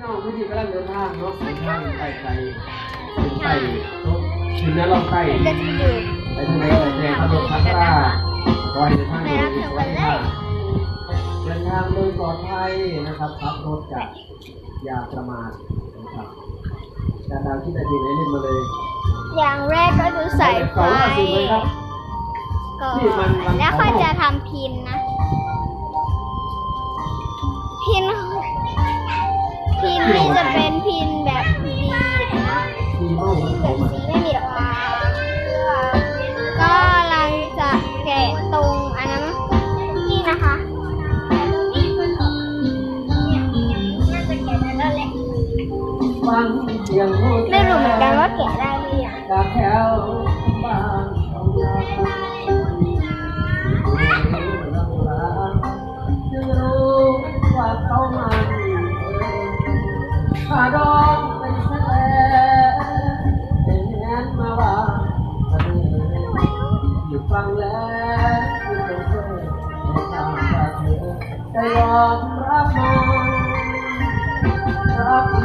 น้องที่กำลังเดินทางเนาะเดินทางไปไกลถึงไปถึงนั้นเราไปก็จะอยู่ไปทางไหนไปแทนถนนพัทราขอให้เดินทางโดยสวัสดิภาพเดินทางโดยปลอดภัยนะครับขับรถจากอย่าประมาทนะครับดาดาวที่ได้ดีได้เล่นมาเลย อย่างแรกก็คือใส่ไฟเก่าล่าสุดเลยครับก่อที่มันมันนแล้วค่อยจะทำพินนะ ฟังเสียงโไม่รู้เหมือนกันว่าแกะได้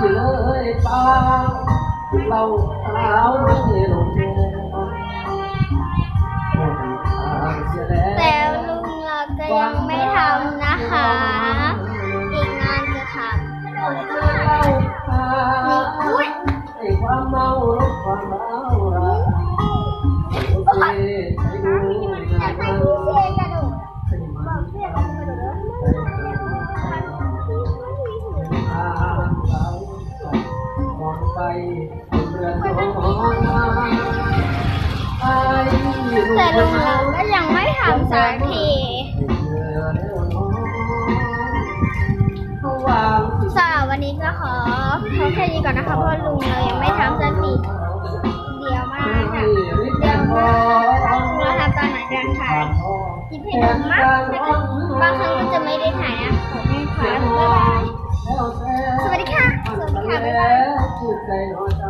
เราจึงรู้ว่าเขามันขาดองเป็นแสลเป็นแงนมาว่าอยู่ฟังแล้วที่เป็นเพื่อนในทาเธอจะยอมรับมันรักที่เลยเปล่าสาวไม่ลงแล้วแต่ลุงเราก็ยังไม่ทำนะคะ อีกงานจะทำเราเธอเล่าข่าวให้ความเมาลดความเมาโอเคให้ดูงานนั้นให้มันทางเราม องไปเรือนของเราไอ้แต่ลุงเราก็ยังไม่ทำสักทีสำหรับวันนี้ก็ขอขอแค่นี้ก่อนนะคะเพราะลุงเรายังไม่ทำสักทีเดียวมาค่ะเดียวมากเราทำตอนไหนกันค่ะคลิปให้ดูมากบางครั้ง คุณ